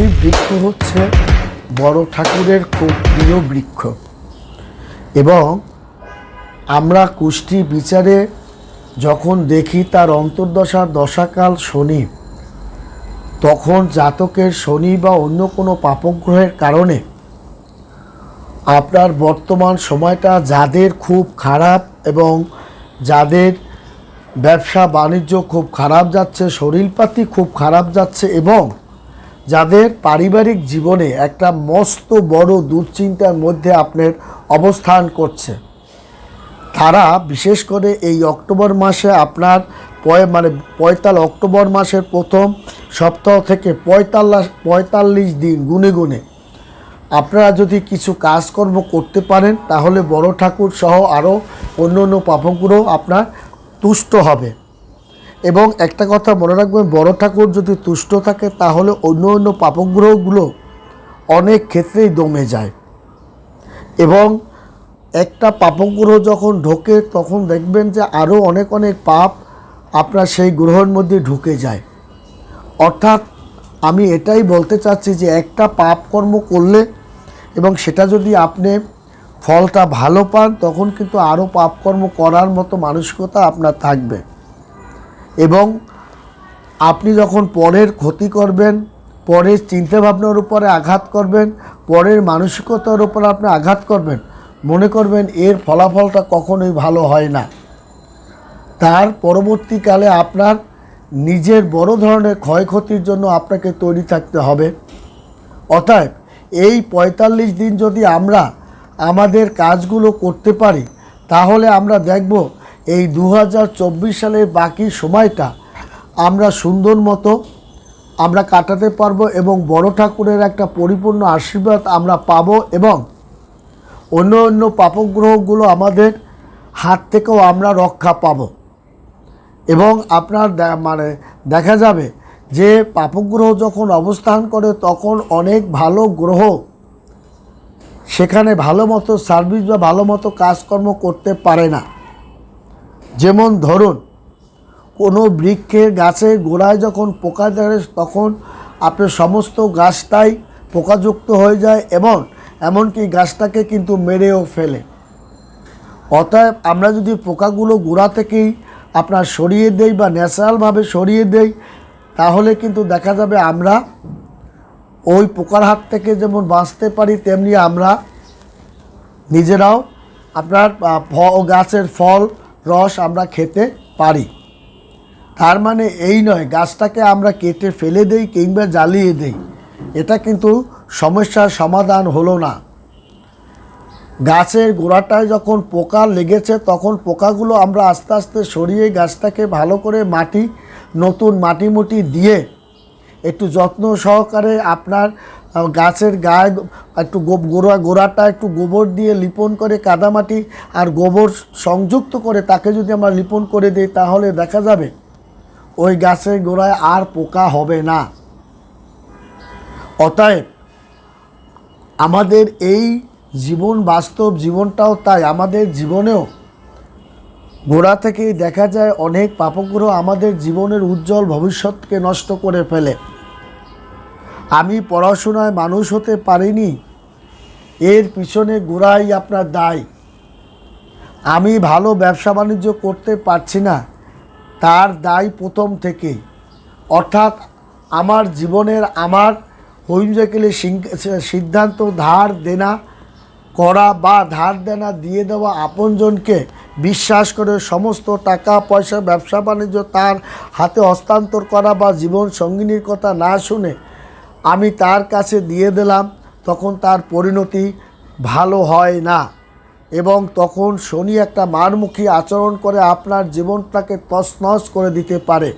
শনি বৃক্ষ হচ্ছে বড় ঠাকুরের খুব প্রিয় বৃক্ষ। এবং আমরা কুষ্টি বিচারে যখন দেখি তার অন্তর্দশার দশাকাল শনি, তখন জাতকের শনি বা অন্য কোনো পাপগ্রহের কারণে আপনার বর্তমান সময়টা যাদের খুব খারাপ এবং যাদের ব্যবসা বাণিজ্য খুব খারাপ যাচ্ছে, শরীরপাতি খুব খারাপ যাচ্ছে এবং যাদের পারিবারিক জীবনে একটা মস্ত বড় দুশ্চিন্তার মধ্যে আপনার অবস্থান করছে। তারা বিশেষ করে এই অক্টোবর মাসে আপনার পয় মানে পঁয়তাল অক্টোবর মাসের প্রথম সপ্তাহ থেকে পঁয়তাল্লিশ পঁয়তাল্লিশ দিন গুনে গুনে আপনারা যদি কিছু কাজকর্ম করতে পারেন, তাহলে বড় ঠাকুর সহ আরও অন্য অন্য পাপগ্রহ আপনার তুষ্ট হবে। এবং একটা কথা মনে রাখবেন, বড় ঠাকুর যদি তুষ্ট থাকে, তাহলে অন্য অন্য পাপগ্রহগুলো অনেক ক্ষেত্রেই দমে যায়। এবং একটা পাপগ্রহ যখন ঢোকে, তখন দেখবেন যে আরও অনেক অনেক পাপ আপনার সেই গ্রহের মধ্যে ঢুকে যায়। অর্থাৎ আমি এটাই বলতে চাচ্ছি যে একটা পাপ কর্ম করলে এবং সেটা যদি আপনি ফলটা ভালো পান, তখন কিন্তু আরও পাপকর্ম করার মতো মানসিকতা আপনার থাকবে। এবং আপনি যখন পরের ক্ষতি করবেন, পরের চিন্তাভাবনার উপরে আঘাত করবেন, পরের মানসিকতার উপর আপনি আঘাত করবেন, মনে করবেন এর ফলাফলটা কখনোই ভালো হয় না। তার পরবর্তীকালে আপনার নিজের বড় ধরনের ক্ষয়ক্ষতির জন্য আপনাকে তৈরি থাকতে হবে। অতএব এই পঁয়তাল্লিশ দিন যদি আমরা আমাদের কাজগুলো করতে পারি, তাহলে আমরা দেখব এই দু হাজার চব্বিশ সালের বাকি সময়টা আমরা সুন্দর মতো আমরা কাটাতে পারব এবং বড় ঠাকুরের একটা পরিপূর্ণ আশীর্বাদ আমরা পাবো এবং অন্য অন্য পাপগ্রহগুলো আমাদের হাত থেকেও আমরা রক্ষা পাব। এবং আপনার মানে দেখা যাবে যে পাপগ্রহ যখন অবস্থান করে তখন অনেক ভালো গ্রহ সেখানে ভালো মতো সার্ভিস বা ভালো মতো কাজকর্ম করতে পারে না। যেমন ধরুন, কোনো বৃক্ষের গাছের গোড়ায় যখন পোকা ধরে, তখন আপনার সমস্ত গাছটাই পোকাযুক্ত হয়ে যায় এবং এমনকি গাছটাকে কিন্তু মেরেও ফেলে। অতএব আমরা যদি পোকাগুলো গোড়া থেকেই আপনার সরিয়ে দেই বা ন্যাচারালভাবে সরিয়ে দেই, তাহলে কিন্তু দেখা যাবে আমরা ওই পোকার হাত থেকে যেমন বাঁচতে পারি, তেমনি আমরা নিজেরাও আপনার গাছের ফল রস আমরা খেতে পারি। তার মানে এই নয়, গাছটাকে আমরা কেটে ফেলে দেই কিংবা জ্বালিয়ে দেই। এটা কিন্তু সমস্যার সমাধান হলো না। গাছের গোড়াটায় যখন পোকা লেগেছে, তখন পোকাগুলো আমরা আস্তে আস্তে সরিয়ে গাছটাকে ভালো করে মাটি, নতুন মাটি মুটি দিয়ে একটু যত্ন সহকারে আপনার গাছের গায়ে একটু গোড়া গোড়াটা একটু গোবর দিয়ে লিপন করে কাদামাটি আর গোবর সংযুক্ত করে তাকে যদি আমরা লিপন করে দিই তাহলে দেখা যাবে ওই গাছের গোড়ায় আর পোকা হবে না। অতএব আমাদের এই জীবন বাস্তব জীবনটাও তাই, আমাদের জীবনেও গোড়া থেকেই দেখা যায় অনেক পাপগ্রহ আমাদের জীবনের উজ্জ্বল ভবিষ্যৎকে নষ্ট করে ফেলে। আমি পড়াশোনায় মানুষ হতে পারিনি, এর পিছনে গোড়াই আপনার দায়। আমি ভালো ব্যবসা বাণিজ্য করতে পারছি না, তার দায় প্রথম থেকেই। অর্থাৎ আমার জীবনের আমার হৈমজাকিলে সিদ্ধান্ত ধার দেনা করা বা ধার দেনা দিয়ে দেওয়া আপনজনকে বিশ্বাস করে সমস্ত টাকা, পয়সা, ব্যবসা, বাণিজ্য তার হাতে হস্তান্তর করা বা জীবন সঙ্গিনীর কথা না শুনে আমি তার কাছে দিয়ে দিলাম, তখন তার পরিণতি ভালো হয় না। এবং তখন শনি একটা মারমুখী আচরণ করে আপনার জীবনটাকে তছনছ করে দিতে পারে।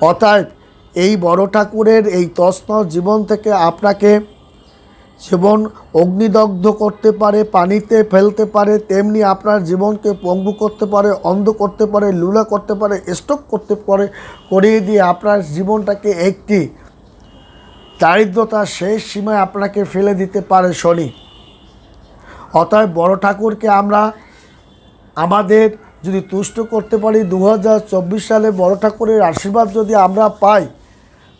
অতএব এই বড় ঠাকুরের এই তছনছ জীবন থেকে আপনাকে জীবন অগ্নিদগ্ধ করতে পারে, পানিতে ফেলতে পারে, তেমনি আপনার জীবনকে পঙ্গু করতে পারে, অন্ধ করতে পারে, লুলা করতে পারে, স্টক করতে পারে, করিয়ে দিয়ে আপনার জীবনটাকে একটি দারিদ্রতার শেষ সীমায় আপনাকে ফেলে দিতে পারে শনি। অতএব বড় ঠাকুরকে আমরা আমাদের যদি তুষ্ট করতে পারি দু হাজার চব্বিশ সালে বড় ঠাকুরের আশীর্বাদ যদি আমরা পাই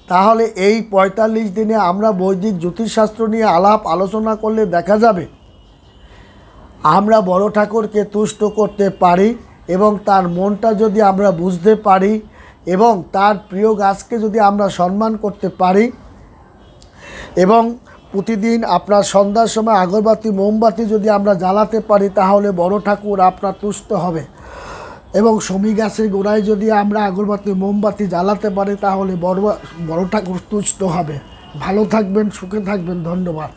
তাহলে এই পঁয়তাল্লিশ দিনে আমরা বৈদিক জ্যোতিষশাস্ত্র নিয়ে আলাপ আলোচনা করলে দেখা যাবে। আমরা বড় ঠাকুরকে তুষ্ট করতে পারি এবং তার মনটা যদি আমরা বুঝতে পারি এবং তার প্রিয় গাছকে যদি আমরা সম্মান করতে পারি এবং প্রতিদিন আপনার সন্ধ্যার সময় আগরবাতি, মোমবাতি যদি আমরা জ্বালাতে পারি, তাহলে বড় ঠাকুর আপনার তুষ্ট হবে। এবং শমি গাছের গোড়ায় যদি আমরা আগরবাতি, মোমবাতি জ্বালাতে পারি, তাহলে বড় বড় ঠাকুর তুষ্ট হবে। ভালো থাকবেন, সুখে থাকবেন, ধন্যবাদ।